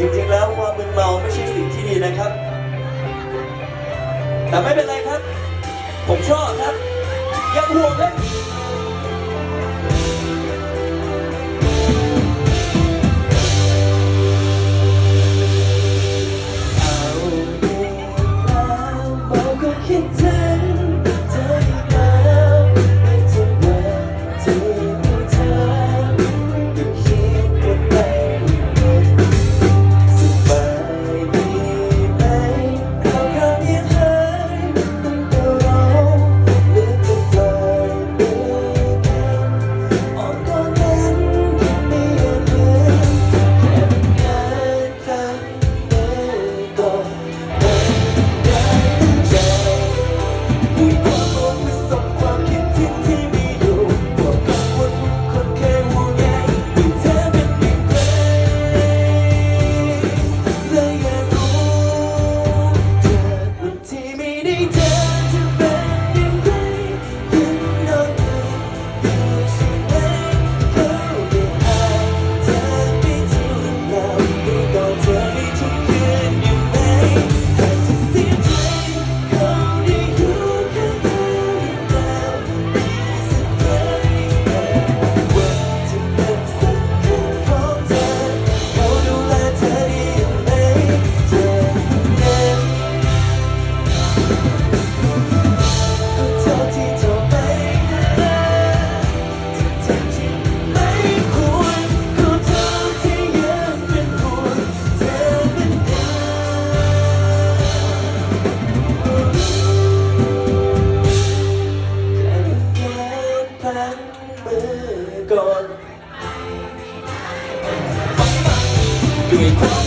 จริงๆแล้วความมึนเมาไม่ใช่สิ่งที่ดีนะครับ แต่ไม่เป็นไรครับ ผมชอบครับ ยังห่วงครั waiting till Thank you.